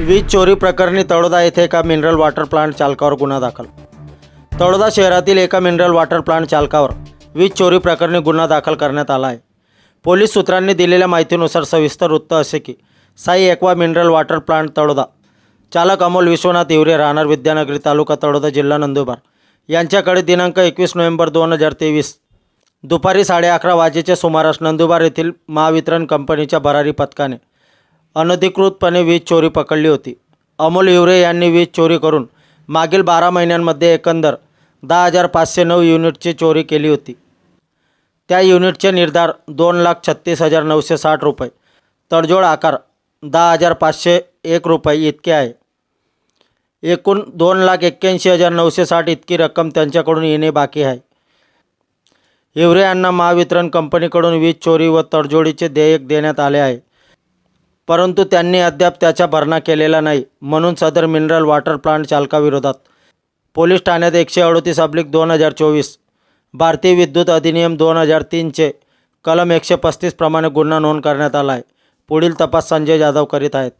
वीज चोरी प्रकरणी तळोदा येथे एका मिनरल वॉटर प्लांट चालकावर गुन्हा दाखल. तळोदा शहरातील एका मिनरल वॉटर प्लांट चालकावर वीज चोरी प्रकरणी गुन्हा दाखल करण्यात आला आहे. पोलीस सूत्रांनी दिलेल्या माहितीनुसार सविस्तर वृत्त असे की Sai aqua mineral water plant Taloda चालक अमोल विश्वनाथ हिवरे राहणार विद्यानगरी तालुका तळोदा जिल्हा नंदुरबार. यांच्याकडे दिनांक एकवीस नोव्हेंबर दोन हजार तेवीस दुपारी साडे अकरा वाजेच्या सुमारास नंदुरबार येथील महावितरण कंपनीच्या भरारी पथकाने अनधिकृतपणे वीज चोरी पकडली होती. अमोल हिवरे यांनी वीज चोरी करून मागील बारा महिन्यांमध्ये एकंदर दहा हजार पाचशे नऊ युनिटची चोरी केली होती. त्या युनिटचे निर्धार दोन लाख छत्तीस हजार नऊशे साठ रुपये. तडजोड आकार दहा हजार पाचशे एक रुपये इतके आहे. एकूण दोन लाख एक्क्याऐंशी हजार नऊशे साठ इतकी रक्कम त्यांच्याकडून येणे बाकी आहे. हिवरे यांना महावितरण कंपनीकडून वीज चोरी व तडजोडीचे देयक देण्यात आले आहे. परंतु त्यांनी अद्याप त्याचा भरणा केलेला नाही म्हणून सदर मिनरल वॉटर प्लांट चालकाविरोधात. पोलीस ठाण्यात एकशे अडतीस अब्लिक दोन हजार चोवीस भारतीय विद्युत अधिनियम दोन हजार तीनचे कलम एकशे पस्तीसप्रमाणे गुन्हा नोंद करण्यात आला आहे पुढील तपास संजय जाधव करीत आहेत.